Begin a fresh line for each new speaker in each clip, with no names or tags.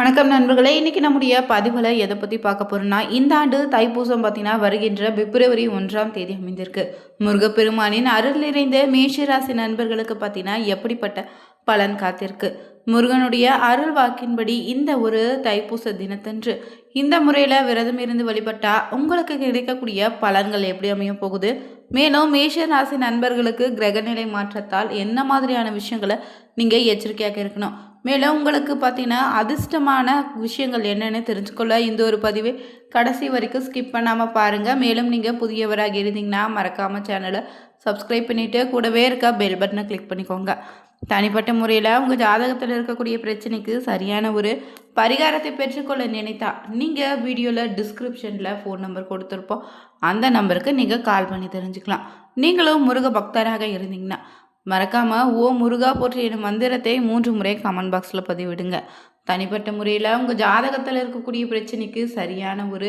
வணக்கம் நண்பர்களே இன்னைக்கு நம்முடைய பதிவில் எதை பற்றி பார்க்க போகிறோம்னா இந்த ஆண்டு தைப்பூசம் பார்த்திங்கன்னா வருகின்ற பிப்ரவரி ஒன்றாம் தேதி அமைந்திருக்கு. முருகப்பெருமானின் அருள் நிறைந்த மேஷராசி நண்பர்களுக்கு பார்த்தீங்கன்னா எப்படிப்பட்ட பலன் காத்திருக்கு? முருகனுடைய அருள் வாக்கின்படி இந்த ஒரு தைப்பூச தினத்தன்று இந்த முறையில் விரதம் இருந்து வழிபட்டா உங்களுக்கு கிடைக்கக்கூடிய பலன்கள் எப்படி அமைய போகுது? மேலும் மேஷ ராசி நண்பர்களுக்கு கிரகநிலை மாற்றத்தால் என்ன மாதிரியான விஷயங்களை நீங்கள் எச்சரிக்கையாக இருக்கணும்? மேலும் உங்களுக்கு பார்த்தீங்கன்னா அதிர்ஷ்டமான விஷயங்கள் என்னென்னு தெரிஞ்சுக்கொள்ள இந்த ஒரு பதிவை கடைசி வரைக்கும் ஸ்கிப் பண்ணாமல் பாருங்கள் மேலும் நீங்கள் புதியவராக இருந்தீங்கன்னா மறக்காமல் சேனலை சப்ஸ்கிரைப் பண்ணிவிட்டு கூடவே இருக்க பெல் பட்டனை கிளிக் பண்ணிக்கோங்க. தனிப்பட்ட முறையில் உங்கள் ஜாதகத்தில் இருக்கக்கூடிய பிரச்சனைக்கு சரியான ஒரு பரிகாரத்தை பெற்றுக்கொள்ள நினைத்தா நீங்கள் வீடியோவில் டிஸ்கிரிப்ஷனில் ஃபோன் நம்பர் கொடுத்துருப்போம். அந்த நம்பருக்கு நீங்கள் கால் பண்ணி தெரிஞ்சுக்கலாம். நீங்களும் முருக பக்தராக இருந்தீங்கன்னா மறக்காமல் ஓ முருகா போற்றி எனும் மந்திரத்தை மூன்று முறை கமெண்ட் பாக்ஸில் பதிவிடுங்க. தனிப்பட்ட முறையில் உங்கள் ஜாதகத்தில் இருக்கக்கூடிய பிரச்சனைக்கு சரியான ஒரு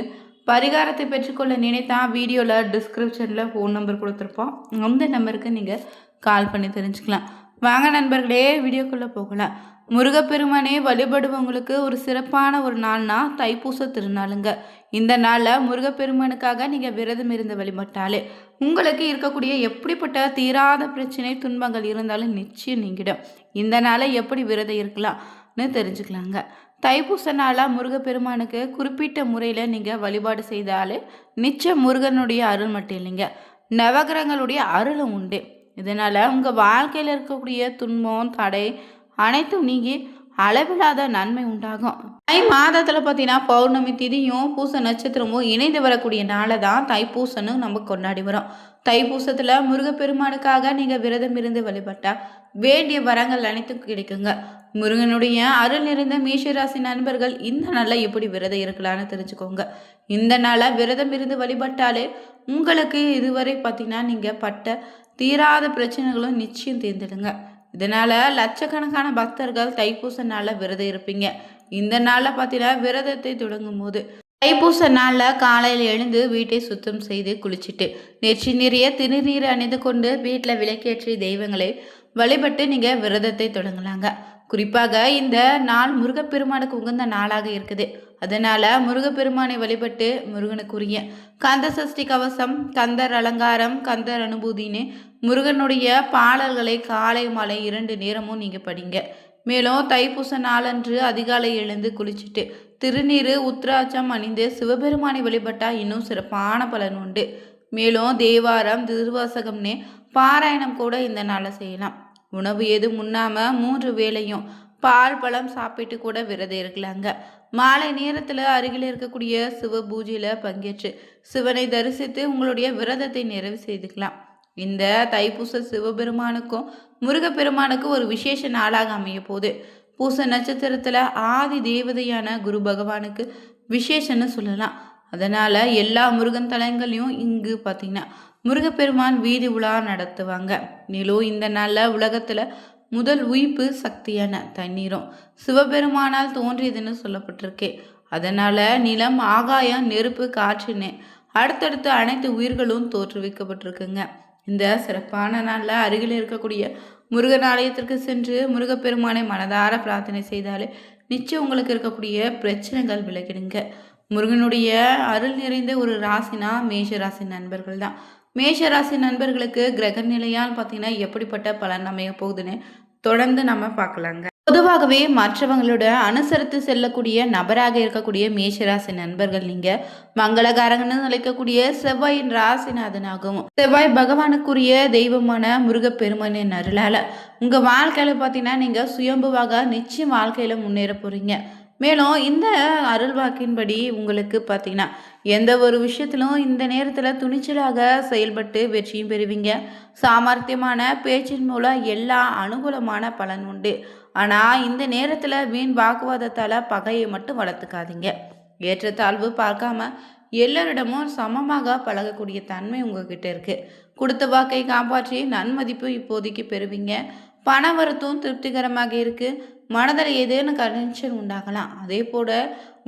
பரிகாரத்தை பெற்றுக்கொள்ள நினைத்தா வீடியோவில் டிஸ்கிரிப்ஷனில் ஃபோன் நம்பர் கொடுத்துருப்போம். அந்த நம்பருக்கு நீங்கள் கால் பண்ணி தெரிஞ்சுக்கலாம். வாங்க நண்பர்களே வீடியோக்குள்ளே போகலாம். முருகப்பெருமானே வழிபடுவவங்களுக்கு ஒரு சிறப்பான ஒரு நாள்னா தைப்பூச திருநாளுங்க. இந்த நாளில் முருகப்பெருமானுக்காக நீங்கள் விரதம் இருந்து வழிபட்டாலே உங்களுக்கு இருக்கக்கூடிய எப்படிப்பட்ட தீராத பிரச்சனை துன்பங்கள் இருந்தாலும் நிச்சயம் நீங்கிடும். இந்த நாளை எப்படி விரதம் இருக்கலாம்னு தெரிஞ்சுக்கலாங்க. தைப்பூச நாளாக முருகப்பெருமானுக்கு குறிப்பிட்ட முறையில் நீங்கள் வழிபாடு செய்தாலே நிச்சயம் முருகனுடைய அருள் மட்டும் இல்லைங்க. நவகிரகங்களுடைய அருளும் உண்டு. இதனால் உங்கள் வாழ்க்கையில் இருக்கக்கூடிய துன்பம் தடை அனைத்தும் நீங்கி அளவில்லாத நன்மை உண்டாகும். தை மாதத்தில் பார்த்தீங்கன்னா பௌர்ணமி திதியும் பூச நட்சத்திரமும் இணைந்து வரக்கூடிய நாளை தான் தைப்பூசன்னு நம்ம கொண்டாடி வரோம் தைப்பூசத்தில் முருகப்பெருமானுக்காக நீங்கள் விரதம் இருந்து வழிபட்டா வேண்டிய வரங்கள் அனைத்தும் கிடைக்குங்க. முருகனுடைய அருள் நிறைந்த மேஷராசி நண்பர்கள் இந்த நாளில் எப்படி விரதம் இருக்கலாம்னு தெரிஞ்சுக்கோங்க. இந்த நாளில் விரதம் இருந்து வழிபட்டாலே உங்களுக்கு இதுவரை பார்த்தீங்கன்னா நீங்கள் பட்ட தீராத பிரச்சனைகளும் நிச்சயம் தேர்ந்தெடுங்க. இதனால் லட்சக்கணக்கான பக்தர்கள் தைப்பூச நாளில் விரதம் இருப்பீங்க. இந்த நாளில் பார்த்தீங்கன்னா விரதத்தை தொடங்கும் போது தைப்பூச நாளில் காலையில் எழுந்து வீட்டை சுத்தம் செய்து குளிச்சுட்டு நெற்றி நிறைய திருநீர் அணிந்து கொண்டு வீட்டில் விளக்கேற்றி தெய்வங்களை வழிபட்டு நீங்கள் விரதத்தை தொடங்கலாங்க. குறிப்பாக இந்த நாள் முருகப்பெருமானுக்கு உகந்த நாளாக இருக்குது. அதனால் முருகப்பெருமானை வழிபட்டு முருகனுக்குரிய கந்த சஷ்டி கவசம் கந்தர் அலங்காரம் கந்தர் அனுபூதின்னு முருகனுடைய பாடல்களை காலை மாலை இரண்டு நேரமும் நீங்கள் படிங்க. மேலும் தைப்பூச நாளன்று அதிகாலை எழுந்து குளிச்சுட்டு திருநீர் உத்ராட்சம் அணிந்து சிவபெருமானை வழிபட்டால் இன்னும் சிறப்பான பலன் உண்டு. மேலும் தேவாரம் திருவாசகம்னே பாராயணம் கூட இந்த நாளில் செய்யலாம். உணவு எதுவும் முன்னாமல் மூன்று வேளையும் பால் பழம் சாப்பிட்டு கூட விரதம் இருக்கலாங்க. மாலை நேரத்தில் அருகில் இருக்கக்கூடிய சிவ பூஜையில் பங்கேற்று சிவனை தரிசித்து உங்களுடைய விரதத்தை நிறைவு செய்துக்கலாம். இந்த தைப்பூச சிவபெருமானுக்கும் முருகப்பெருமானுக்கும் ஒரு விசேஷ நாளாக அமைய போகுது. பூச நட்சத்திரத்தில் ஆதி தேவதையான குரு பகவானுக்கு விசேஷன்னு சொல்லலாம். அதனால் எல்லா முருகன் தலங்களையும் இங்கு பார்த்தீங்கன்னா முருகப்பெருமான் வீதி உலா நடத்துவாங்க. மேலும் இந்த நாளில் உலகத்தில் முதல் உயிப்பு சக்தியான தண்ணீரும் சிவபெருமானால் தோன்றியதுன்னு சொல்லப்பட்டிருக்கு. அதனால் நிலம் ஆகாயம் நெருப்பு காற்றுன்னு அடுத்தடுத்து அனைத்து உயிர்களும் தோற்றுவிக்கப்பட்டிருக்குங்க. இந்த சிறப்பான நாளில் அருகில் இருக்கக்கூடிய முருகன் ஆலயத்திற்கு சென்று முருகப்பெருமானை மனதார பிரார்த்தனை செய்தாலே நிச்சயம் உங்களுக்கு இருக்கக்கூடிய பிரச்சனைகள் விலகிடுங்க. முருகனுடைய அருள் நிறைந்த ஒரு ராசினா மேஷ ராசி நண்பர்கள் தான். மேஷ ராசி நண்பர்களுக்கு கிரக நிலையால் பார்த்தீங்கன்னா எப்படிப்பட்ட பலன் அமைய போகுதுன்னு தொடர்ந்து நம்ம பார்க்கலாங்க. பொதுவாகவே மற்றவங்களோட அனுசரித்து செல்லக்கூடிய நபராக இருக்கக்கூடிய மேஷராசி நண்பர்கள் நீங்க மங்களகாரங்கன்னு நினைக்கக்கூடிய செவ்வாயின் ராசிநாதனாகவும் செவ்வாய் பகவானுக்குரிய தெய்வமான முருகப்பெருமனின் அருளால உங்க வாழ்க்கையில பார்த்தீங்கன்னா நீங்க சுயம்புவாக நிச்சயம் வாழ்க்கையில முன்னேற போறீங்க. மேலும் இந்த அருள்வாக்கின்படி உங்களுக்கு பார்த்தீங்கன்னா எந்த ஒரு விஷயத்திலும் இந்த நேரத்தில் துணிச்சலாக செயல்பட்டு வெற்றியும் பெறுவீங்க. சாமர்த்தியமான பேச்சின் மூலம் எல்லா அனுகூலமான பலன் உண்டு. ஆனால் இந்த நேரத்தில் வீண் வாக்குவாதத்தால் பகையை மட்டும் வளர்த்துக்காதீங்க. ஏற்றத்தாழ்வு பார்க்காம எல்லோரிடமும் சமமாக பழகக்கூடிய தன்மை உங்ககிட்ட இருக்குது கொடுத்த வாக்கை காப்பாற்றி நன்மதிப்பு இப்போதைக்கு பெறுவீங்க. பண வரத்தும் திருப்திகரமாக இருக்குது மனதில் ஏதேனும் கனெக்ஷன் உண்டாகலாம். அதே போல்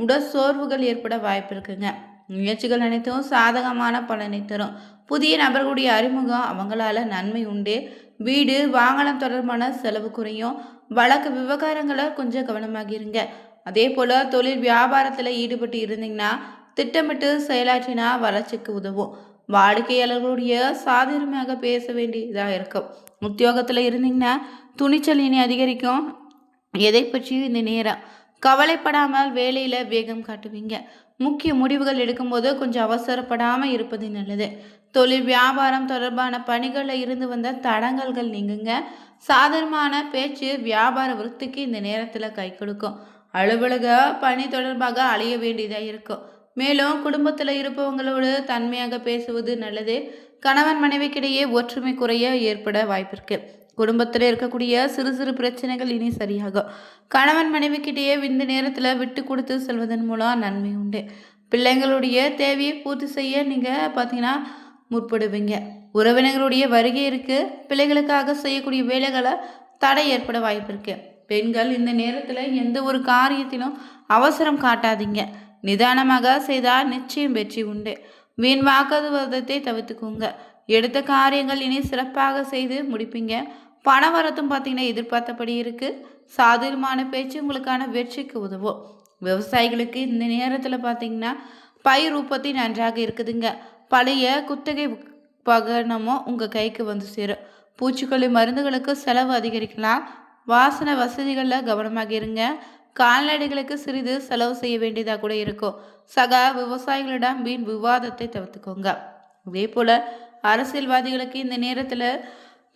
உடல் சோர்வுகள் ஏற்பட வாய்ப்பு இருக்குங்க. முயற்சிகள் அனைத்தும் சாதகமான பலனை தரும். புதிய நபர்களுடைய அறிமுகம் அவங்களால நன்மை உண்டு. வீடு வாகனம் தொடர்பான செலவு குறையும். வழக்கு விவகாரங்களை கொஞ்சம் கவனமாக இருங்க அதே போல் தொழில் வியாபாரத்தில் ஈடுபட்டு இருந்தீங்கன்னா திட்டமிட்டு செயலாற்றினா வளர்ச்சிக்கு உதவும். வாடிக்கையாளர்களுடைய சாதகமாக பேச வேண்டியதாக இருக்கும். உத்தியோகத்தில் இருந்தீங்கன்னா துணிச்சல் இனி அதிகரிக்கும். எதை பற்றியும் இந்த நேரம் கவலைப்படாமல் வேலையில் வேகம் காட்டுவீங்க. முக்கிய முடிவுகள் எடுக்கும்போது கொஞ்சம் அவசரப்படாமல் இருப்பது நல்லது. தொழில் வியாபாரம் தொடர்பான பணிகளில் இருந்து வந்த தடங்கல்கள் நீங்குங்க. சாதகமான பேச்சு வியாபார விருத்திக்கு இந்த நேரத்தில் கை கொடுக்கும். அலுவலக பணி தொடர்பாக அலைய வேண்டியதாக இருக்கும். மேலும் குடும்பத்தில் இருப்பவங்களோடு தன்மையாக பேசுவது நல்லது. கணவன் மனைவிக்கிடையே ஒற்றுமை குறைய ஏற்பட வாய்ப்பிருக்கு. குடும்பத்தில் இருக்கக்கூடிய சிறு சிறு பிரச்சனைகள் இனி சரியாகும். கணவன் மனைவிக்கிட்டேயே இந்த நேரத்தில் விட்டு கொடுத்து செல்வதன் மூலம் நன்மை உண்டு. பிள்ளைங்களுடைய தேவையை பூர்த்தி செய்ய நீங்கள் பார்த்தீங்கன்னா முற்படுவீங்க. உறவினர்களுடைய வருகை இருக்குது பிள்ளைகளுக்காக செய்யக்கூடிய வேலைகளை தடை ஏற்பட வாய்ப்பு இருக்குது பெண்கள் இந்த நேரத்தில் எந்த ஒரு காரியத்திலும் அவசரம் காட்டாதீங்க. நிதானமாக செய்தால் நிச்சயம் வெற்றி உண்டு. வீண் வாக்குவதத்தை தவிர்த்துக்கோங்க. எடுத்த காரியங்கள் இனி சிறப்பாக செய்து முடிப்பீங்க. பண வரத்தும் பார்த்தீங்கன்னா எதிர்பார்த்தபடி இருக்குது சாதகமான பேச்சு உங்களுக்கான வெற்றிக்கு உதவும். விவசாயிகளுக்கு இந்த நேரத்தில் பார்த்தீங்கன்னா பயிர் உற்பத்தி நன்றாக இருக்குதுங்க. பழைய குத்தகை பகனமும் உங்கள் கைக்கு வந்து சேரும். பூச்சிக்கொல்லி மருந்துகளுக்கு செலவு அதிகரிக்கலாம். வாசனை வசதிகளில் கவனமாக இருங்க. கால்நடைகளுக்கு சிறிது செலவு செய்ய வேண்டியதாக கூட இருக்கும். சக விவசாயிகளிடம் வீண் விவாதத்தை தவிர்த்துக்கோங்க. இதே போல் அரசியல்வாதிகளுக்கு இந்த நேரத்தில்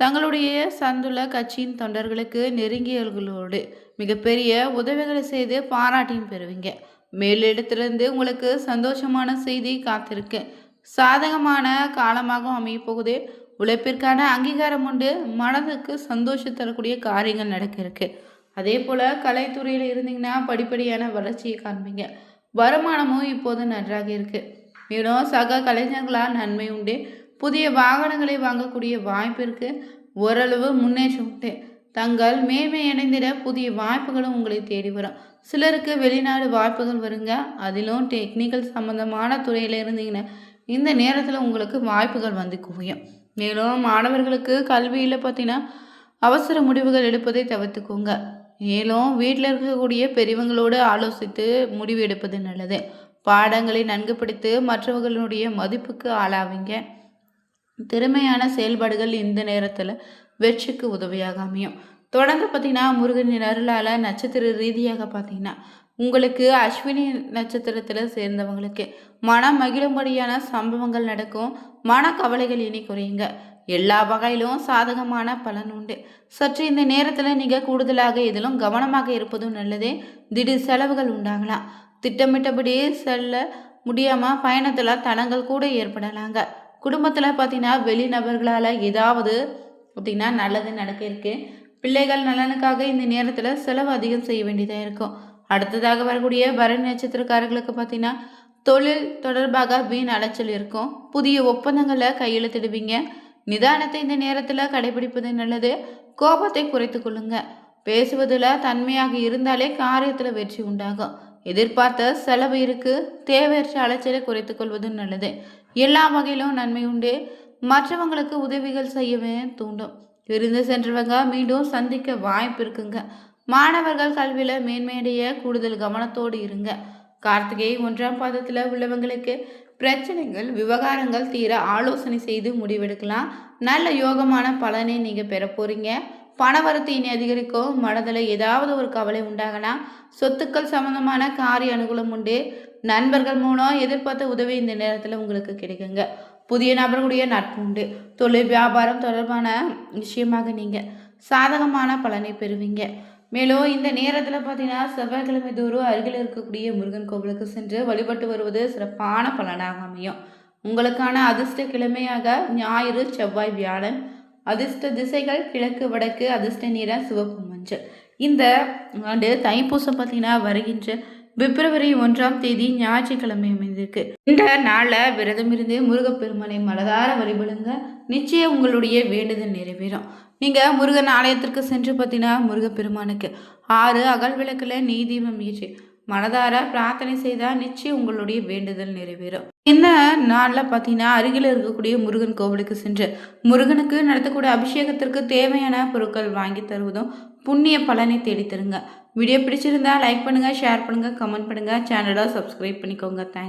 தங்களுடைய சந்துள்ள கட்சியின் தொண்டர்களுக்கு நெருங்கியவர்களோடு மிகப்பெரிய உதவிகளை செய்து பாராட்டியும் பெறுவீங்க. மேலிடத்திலிருந்து உங்களுக்கு சந்தோஷமான செய்தி காத்திருக்கு. சாதகமான காலமாகவும் அமையப்போகுது உழைப்பிற்கான அங்கீகாரம் உண்டு. மனதுக்கு சந்தோஷம் தரக்கூடிய காரியங்கள் நடக்க இருக்கு அதே போல் கலைத்துறையில் இருந்தீங்கன்னா படிப்படியான வளர்ச்சியை காண்பீங்க. வருமானமும் இப்போது நன்றாக இருக்குது மேலும் சக கலைஞர்களால் நன்மை உண்டு. புதிய வாகனங்களை வாங்கக்கூடிய வாய்ப்பிற்கு ஓரளவு முன்னேற்றம் உண்டு. தங்கள் மேன்மை அடைந்திட புதிய வாய்ப்புகளும் உங்களை தேடி வரும். சிலருக்கு வெளிநாடு வாய்ப்புகள் வருங்க. அதிலும் டெக்னிக்கல் சம்மந்தமான துறையில் இருந்தீங்கன்னா இந்த நேரத்தில் உங்களுக்கு வாய்ப்புகள் வந்து குவியும். மேலும் மாணவர்களுக்கு கல்வியில் பார்த்தீங்கன்னா அவசர முடிவுகள் எடுப்பதை தவிர்த்துக்கோங்க. மேலும் வீட்டில் இருக்கக்கூடிய பெரியவங்களோடு ஆலோசித்து முடிவு எடுப்பது நல்லது. பாடங்களை நன்கு படித்து மற்றவர்களுடைய மதிப்புக்கு ஆளாவீங்க. திறமையான செயல்பாடுகள் இந்த நேரத்தில் வெற்றிக்கு உதவியாக அமையும். தொடர்ந்து பார்த்தீங்கன்னா முருகனின் அருளால் நட்சத்திர ரீதியாக பார்த்தீங்கன்னா உங்களுக்கு அஸ்வினி நட்சத்திரத்தில் சேர்ந்தவங்களுக்கு மனம் மகிழும்படியான சம்பவங்கள் நடக்கும். மன கவலைகள் இனி குறையுங்க. எல்லா வகையிலும் சாதகமான பலன் உண்டு. சற்று இந்த நேரத்தில் நீங்கள் கூடுதலாக இதிலும் கவனமாக இருப்பதும் நல்லதே. திடீர் செலவுகள் உண்டாகலாம். திட்டமிட்டபடி செல்ல முடியாமல் பயணத்தில் தடங்கள் கூட ஏற்படலாங்க. குடும்பத்தில் பார்த்தீங்கன்னா வெளிநபர்களால் ஏதாவது பார்த்திங்கன்னா நல்லது நடக்க இருக்குது பிள்ளைகள் நலனுக்காக இந்த நேரத்தில் செலவு அதிகம் செய்ய வேண்டியதாக இருக்கும். அடுத்ததாக வரக்கூடிய பரணி நட்சத்திரக்காரர்களுக்கு பார்த்தீங்கன்னா தொழில் தொடர்பாக வீண் அலைச்சல் இருக்கும். புதிய ஒப்பந்தங்களை கையெழுத்திடுவீங்க. நிதானத்தை இந்த நேரத்தில் கடைபிடிப்பது நல்லது. கோபத்தை குறைத்து கொள்ளுங்க. பேசுவதில் தன்மையாக இருந்தாலே காரியத்தில் வெற்றி உண்டாகும். எதிர்பார்த்த செலவு இருக்கு. தேவையற்ற அலைச்சலை குறைத்து கொள்வது நல்லது. எல்லா வகையிலும் நன்மை உண்டு. மற்றவங்களுக்கு உதவிகள் செய்யவே தூண்டும். விருந்து சென்றவங்க மீண்டும் சந்திக்க வாய்ப்பு இருக்குங்க. மாணவர்கள் கல்வியில் மேன்மையடைய கூடுதல் கவனத்தோடு இருங்க. கார்த்திகை ஒன்றாம் பாதத்தில் உள்ளவங்களுக்கு பிரச்சனைகள் விவகாரங்கள் தீர ஆலோசனை செய்து முடிவெடுக்கலாம். நல்ல யோகமான பலனை நீங்கள் பெற போகிறீங்க பணவரத்து இனி அதிகரிக்கும் மனதில் ஏதாவது ஒரு கவலை உண்டாகனா சொத்துக்கள் சம்பந்தமான காரிய அனுகூலம் உண்டு. நண்பர்கள் மூலம் எதிர்பார்த்த உதவி இந்த நேரத்தில் உங்களுக்கு கிடைக்குங்க. புதிய நபர்களுடைய நட்பு உண்டு. தொழில் வியாபாரம் தொடர்பான விஷயமாக நீங்கள் சாதகமான பலனை பெறுவீங்க. மேலும் இந்த நேரத்தில் பார்த்தீங்கன்னா செவ்வாய்க்கிழமை தோறும் அருகில் இருக்கக்கூடிய முருகன் கோவிலுக்கு சென்று வழிபட்டு வருவது சிறப்பான பலனாக அமையும். உங்களுக்கான அதிர்ஷ்ட கிழமையாக ஞாயிறு செவ்வாய் வியாழன் அதிர்ஷ்ட திசைகள் கிழக்கு வடக்கு அதிர்ஷ்ட நிறம் சிவப்பு மஞ்சள். இந்த ஆண்டு தைப்பூசம் பார்த்தீங்கன்னா வருகின்ற பிப்ரவரி ஒன்றாம் தேதி ஞாயிற்றுக்கிழமை அமைந்திருக்கு. இந்த நாளில் விரதம் இருந்து முருகப்பெருமனை மலதார வழிபடுங்க. நிச்சயம் உங்களுடைய வேண்டுதல் நிறைவேறும். நீங்கள் முருகன் ஆலயத்திற்கு சென்று பார்த்தீங்கன்னா முருகப்பெருமானுக்கு ஆறு அகல் விளக்கில் நெய் தீபம் ஏற்றி மனதார பிரார்த்தனை செய்தால் நிச்சயம் உங்களுடைய வேண்டுதல் நிறைவேறும். இந்த நாளில் பார்த்தீங்கன்னா அருகில் இருக்கக்கூடிய முருகன் கோவிலுக்கு சென்று முருகனுக்கு நடத்தக்கூடிய அபிஷேகத்திற்கு தேவையான பொருட்கள் வாங்கி தருவதும் புண்ணிய பலனை தேடித்தருங்க. வீடியோ பிடிச்சிருந்தா லைக் பண்ணுங்கள் ஷேர் பண்ணுங்கள் கமெண்ட் பண்ணுங்கள் சேனலை சப்ஸ்கிரைப் பண்ணிக்கோங்க. தேங்க்ஸ்